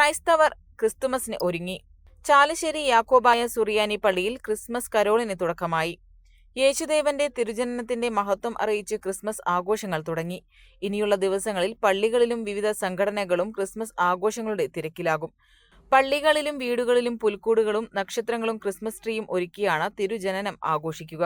ക്രൈസ്തവർ ക്രിസ്തുമസിന് ഒരുങ്ങി. ചാലശ്ശേരി യാക്കോബായ സുറിയാനി പള്ളിയിൽ ക്രിസ്മസ് കരോളിന് തുടക്കമായി. യേശുദേവന്റെ തിരുജനനത്തിന്റെ മഹത്വം അറിയിച്ച് ക്രിസ്മസ് ആഘോഷങ്ങൾ തുടങ്ങി. ഇനിയുള്ള ദിവസങ്ങളിൽ പള്ളികളിലും വിവിധ സംഘടനകളും ക്രിസ്മസ് ആഘോഷങ്ങളുടെ തിരക്കിലാകും. പള്ളികളിലും വീടുകളിലും പുൽക്കൂടുകളും നക്ഷത്രങ്ങളും ക്രിസ്മസ് ട്രീയും ഒരുക്കിയാണ് തിരുജനനം ആഘോഷിക്കുക.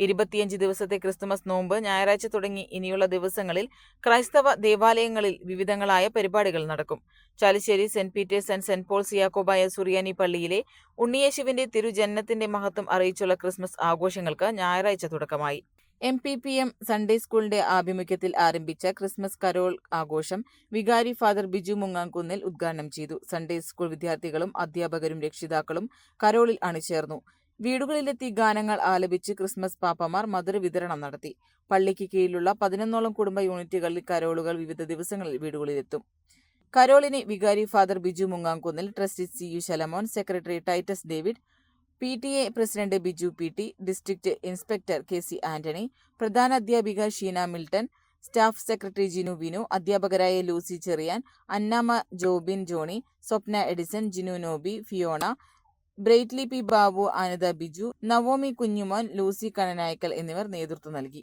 ഇരുപത്തിയഞ്ച് ദിവസത്തെ ക്രിസ്തുമസ് നോമ്പ് ഞായറാഴ്ച തുടങ്ങി ഇനിയുള്ള ദിവസങ്ങളിൽ ക്രൈസ്തവ ദേവാലയങ്ങളിൽ വിവിധങ്ങളായ പരിപാടികൾ നടക്കും. Chalissery saint Peter's and saint Paul's Yakobaya സുറിയാനി പള്ളിയിലെ ഉണ്ണിയേശുവിന്റെ തിരുജനനത്തിന്റെ മഹത്വം അറിയിച്ചുള്ള ക്രിസ്മസ് ആഘോഷങ്ങൾക്ക് ഞായറാഴ്ച തുടക്കമായി. M P P M Sunday സ്കൂളിന്റെ ആഭിമുഖ്യത്തിൽ ആരംഭിച്ച ക്രിസ്മസ് കരോൾ ആഘോഷം വികാരി ഫാദർ ബിജു മുങ്ങാംകുന്നിൽ ഉദ്ഘാടനം ചെയ്തു. സൺഡേ സ്കൂൾ വിദ്യാർത്ഥികളും അധ്യാപകരും രക്ഷിതാക്കളും കരോളിൽ അണിചേർന്നു. വീടുകളിലെത്തി ഗാനങ്ങൾ ആലപിച്ച് ക്രിസ്മസ് പാപ്പമാർ മധുര വിതരണം നടത്തി. പള്ളിക്ക് കീഴിലുള്ള പതിനൊന്നോളം കുടുംബ യൂണിറ്റുകളിൽ കരോളുകൾ വിവിധ ദിവസങ്ങളിൽ വീടുകളിലെത്തും. കരോളിനെ വികാരി father Biju Mungamkunnil trustee C U Shalamon secretary Titus David P T A president Biju P T district inspector K C Antony പ്രധാന അധ്യാപിക Sheena Milton staff secretary Jinu Vinu അധ്യാപകരായ Lucy Cherian Annamma Jobin Johny Swapna Edison Jinu Nobi Fiona Brightly P Babu Anitha Biju Naomi Kunjumon Lucy Kananaikal എന്നിവർ നേതൃത്വം നൽകി.